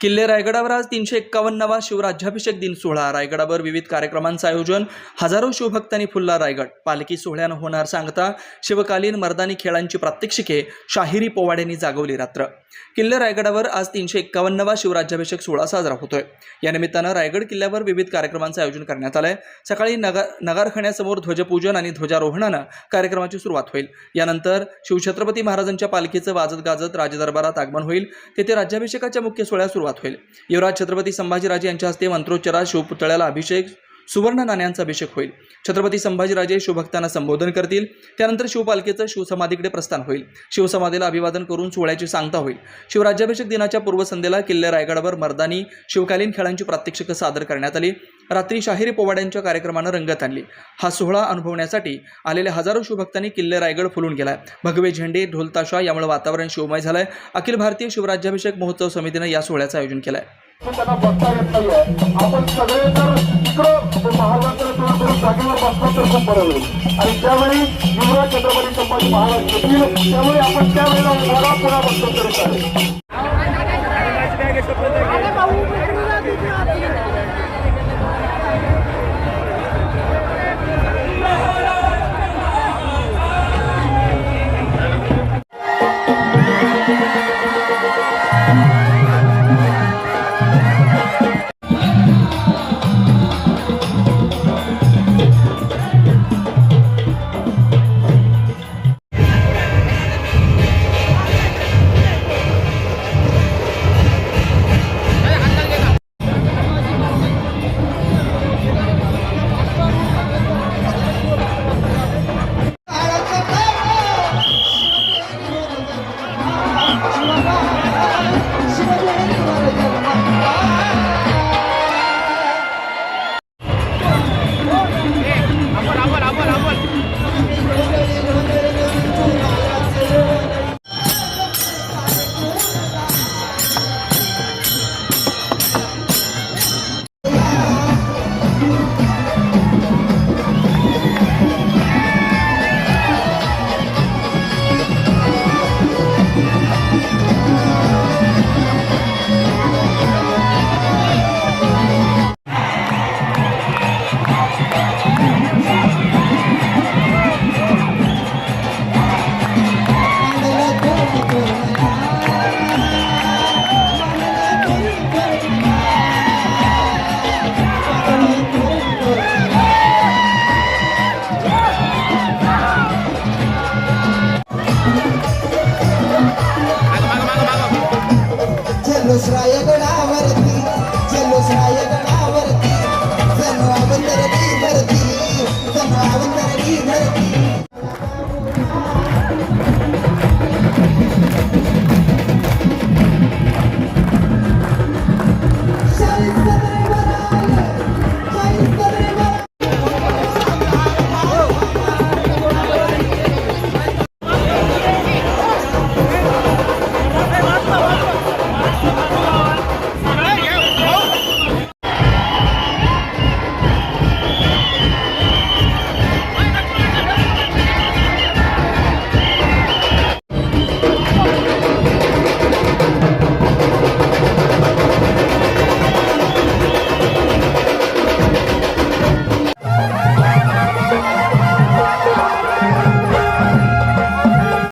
किल्ले रायगडावर आज तीनशे एक्कावन्नवा शिवराज्याभिषेक दिन सोहळा. रायगडावर विविध कार्यक्रमांचं आयोजन. हजारो शिवभक्तांनी फुलला रायगड. पालखी सोहळ्यानं होणार सांगता शिवकालीन मर्दानी खेळांची प्रात्यक्षिके शाहिरी पोवाड्यांनी जागवली रात्र. किल्ले रायगडावर आज तीनशे एक्कावन्नवा शिवराज्याभिषेक सोहळा साजरा होतोय. या निमित्तानं रायगड किल्ल्यावर विविध कार्यक्रमांचं आयोजन करण्यात आलंय. सकाळी नगा नगारखण्यासमोर ध्वजपूजन आणि ध्वजारोहणानं कार्यक्रमाची सुरुवात होईल. यानंतर शिवछत्रपती महाराजांच्या पालखीचं वाजत गाजत राजदरबारात आगमन होईल. तेथे राज्याभिषेकाच्या मुख्य सोहळ्या सुरुवात होईल. युवराज छत्रपती संभाजीराजे यांच्या हस्ते मंत्रोच्चारात शिवपुतळ्याला अभिषेक सुवर्ण नाण्यांचा अभिषेक होईल. छत्रपती संभाजीराजे शिवभक्तांना संबोधन करतील. त्यानंतर शिवपालखीचं शिवसमाधीकडे प्रस्थान होईल. शिवसमाधीला अभिवादन करून सोहळ्याची सांगता होईल. शिवराज्याभिषेक दिनाच्या पूर्वसंध्येला किल्ले रायगडावर मर्दानी शिवकालीन खेळांची प्रात्यक्षिकं सादर करण्यात आली. रात्री शाहिरी पोवाड्यांच्या कार्यक्रमानं रंगत आणली. हा सोहळा अनुभवण्यासाठी आलेल्या हजारो शिवभक्तांनी किल्ले रायगड फुलून गेलाय. भगवे झेंडे ढोलताशा यामुळे वातावरण शिवमय झालंय. अखिल भारतीय शिवराज्याभिषेक महोत्सव समितीनं या सोहळ्याचं आयोजन केलंय. थोडं थोडं तर खूप बरं होईल आणि त्यावेळी युवराज छत्रपती संभाजी महाराज येतील. त्यामुळे आपण त्यावेळेला उभारा पुन्हा बसलो तरी चालेल ያለው እስራኤል